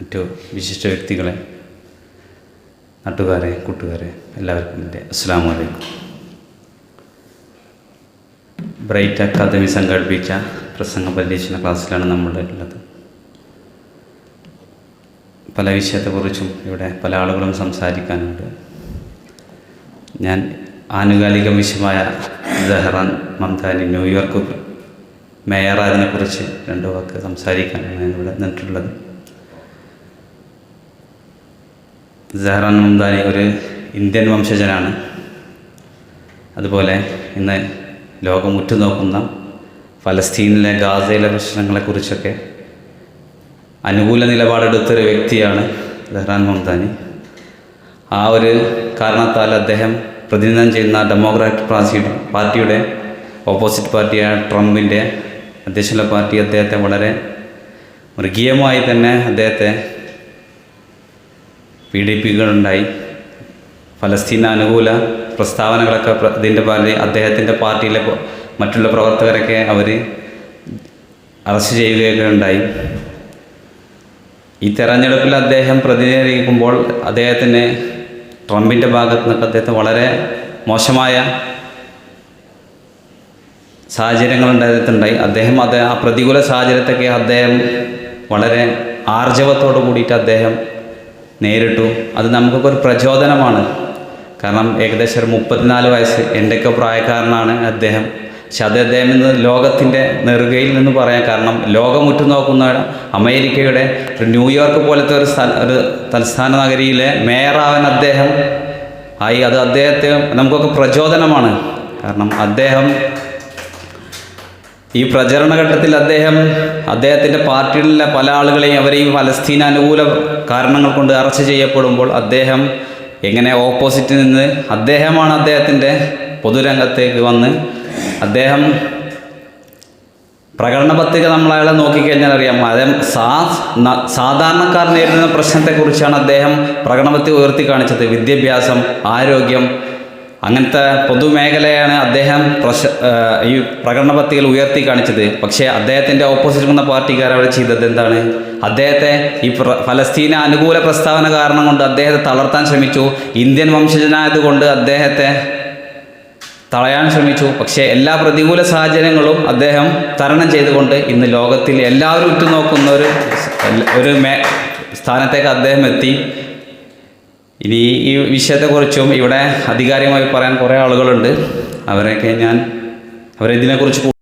മറ്റു വിശിഷ്ട വ്യക്തികളെ നാട്ടുകാരെ കൂട്ടുകാരെ എല്ലാവർക്കും എന്റെ അസ്സാം വലൈക്കും ബ്രൈറ്റ് അക്കാദമി സംഘടിപ്പിച്ച പ്രസംഗ പരിശീലന ക്ലാസ്സിലാണ് നമ്മളുടെ ഉള്ളത്. പല വിഷയത്തെക്കുറിച്ചും ഇവിടെ പല ആളുകളും സംസാരിക്കാനുണ്ട്. ഞാൻ ആനുകാലിക വിഷയമായ ദഹ്റാൻ മംതാനി ന്യൂയോർക്ക് മേയറായതിനെക്കുറിച്ച് രണ്ടു വാക്ക് സംസാരിക്കാനാണ് ഞാൻ ഇവിടെ നിന്നിട്ടുള്ളത്. സഹറാൻ മുംദാനി ഒരു ഇന്ത്യൻ വംശജനാണ്. അതുപോലെ ഇന്ന് ലോകം ഉറ്റുനോക്കുന്ന ഫലസ്തീനിലെ ഗാസയിലെ പ്രശ്നങ്ങളെക്കുറിച്ചൊക്കെ അനുകൂല നിലപാടെടുത്തൊരു വ്യക്തിയാണ് സെഹ്റാൻ മുംദാനി ആ ഒരു കാരണത്താൽ അദ്ദേഹം പ്രതിനിധാനം ചെയ്യുന്ന ഡെമോക്രാറ്റിക് പാർട്ടിയുടെ പാർട്ടിയുടെ ഓപ്പോസിറ്റ് പാർട്ടിയായ ട്രംപിന്റെ അധ്യക്ഷനുള്ള പാർട്ടി അദ്ദേഹത്തെ വളരെ മൃഗീയമായി തന്നെ അദ്ദേഹത്തെ പീഡിപ്പിക്കുകയുണ്ടായി ഫലസ്തീൻ അനുകൂല പ്രസ്താവനകളൊക്കെ പ്ര- ഇതിന്റെ പാർട്ടി അദ്ദേഹത്തിന്റെ പാർട്ടിയിലെ മറ്റുള്ള പ്രവർത്തകരൊക്കെ അവർ അറസ്റ്റ് ചെയ്യുകയൊക്കെ ഉണ്ടായി. ഈ തെരഞ്ഞെടുപ്പിൽ അദ്ദേഹം പ്രതിനിധീകരിക്കുമ്പോൾ അദ്ദേഹത്തിന് ട്രംപിന്റെ ഭാഗത്തു നിന്നൊക്കെ അദ്ദേഹത്തെ വളരെ മോശമായ സാഹചര്യങ്ങൾ ഉണ്ടായിട്ടുണ്ടായി അദ്ദേഹം ആ പ്രതികൂല സാഹചര്യത്തൊക്കെ അദ്ദേഹം വളരെ ആർജവത്തോടു കൂടിയിട്ട് അദ്ദേഹം നേരിട്ടു. അത് നമുക്കൊക്കെ ഒരു പ്രചോദനമാണ്. കാരണം ഏകദേശം ഒരു മുപ്പത്തിനാല് വയസ്സ് എന്റെയൊക്കെ പ്രായക്കാരനാണ് അദ്ദേഹം. പക്ഷെ അത് അദ്ദേഹം ഇന്ന് ലോകത്തിന്റെ നെറുകയിൽ നിന്ന് പറയാം കാരണം ലോകം ഉറ്റുനോക്കുന്ന അമേരിക്കയുടെ ഒരു ന്യൂയോർക്ക് പോലത്തെ ഒരു സ്ഥല ഒരു തലസ്ഥാന നഗരിയിലെ മേയറാവൻ അദ്ദേഹം ആയി. അത് അദ്ദേഹത്തെ നമുക്കൊക്കെ പ്രചോദനമാണ്. കാരണം അദ്ദേഹം ഈ പ്രചരണ ഘട്ടത്തിൽ അദ്ദേഹം അദ്ദേഹത്തിന്റെ പാർട്ടിയിലുള്ള പല ആളുകളെയും അവരെയും ഫലസ്തീൻ അനുകൂല കാരണങ്ങൾ കൊണ്ട് അറസ്റ്റ് ചെയ്യപ്പെടുമ്പോൾ അദ്ദേഹം എങ്ങനെ ഓപ്പോസിറ്റ് നിന്ന് അദ്ദേഹമാണ് അദ്ദേഹത്തിന്റെ പൊതുരംഗത്തേക്ക് വന്ന് അദ്ദേഹം പ്രകടന പത്രിക നമ്മൾ അയാളെ നോക്കിക്കഴിഞ്ഞാൽ അറിയാം. അദ്ദേഹം സാ സാധാരണക്കാർ നേരിടുന്ന പ്രശ്നത്തെക്കുറിച്ചാണ് അദ്ദേഹം പ്രകടന പത്രിക ഉയർത്തി കാണിച്ചത്. വിദ്യാഭ്യാസം ആരോഗ്യം അങ്ങനത്തെ പൊതുമേഖലയാണ് അദ്ദേഹം പ്രശ ഈ പ്രകടന പത്രികയിൽ ഉയർത്തി കാണിച്ചത്. പക്ഷേ അദ്ദേഹത്തിന്റെ ഓപ്പോസിറ്റ് വന്ന പാർട്ടിക്കാർ അവിടെ ചെയ്തത് എന്താണ്? അദ്ദേഹത്തെ ഈ ഫലസ്തീന അനുകൂല പ്രസ്താവന കാരണം കൊണ്ട് അദ്ദേഹത്തെ തളർത്താൻ ശ്രമിച്ചു. ഇന്ത്യൻ വംശജനായതുകൊണ്ട് അദ്ദേഹത്തെ തളയാൻ ശ്രമിച്ചു. പക്ഷേ എല്ലാ പ്രതികൂല സാഹചര്യങ്ങളും അദ്ദേഹം തരണം ചെയ്തുകൊണ്ട് ഇന്ന് ലോകത്തിൽ എല്ലാവരും ഉറ്റുനോക്കുന്ന ഒരു ഒരു മേ സ്ഥാനത്തേക്ക് അദ്ദേഹം എത്തി. ഇനി ഈ വിഷയത്തെക്കുറിച്ചും ഇവിടെ അധികാരികമായി പറയാൻ കുറേ ആളുകളുണ്ട്. അവരെയൊക്കെ ഞാൻ അവരെ ഇതിനെക്കുറിച്ച്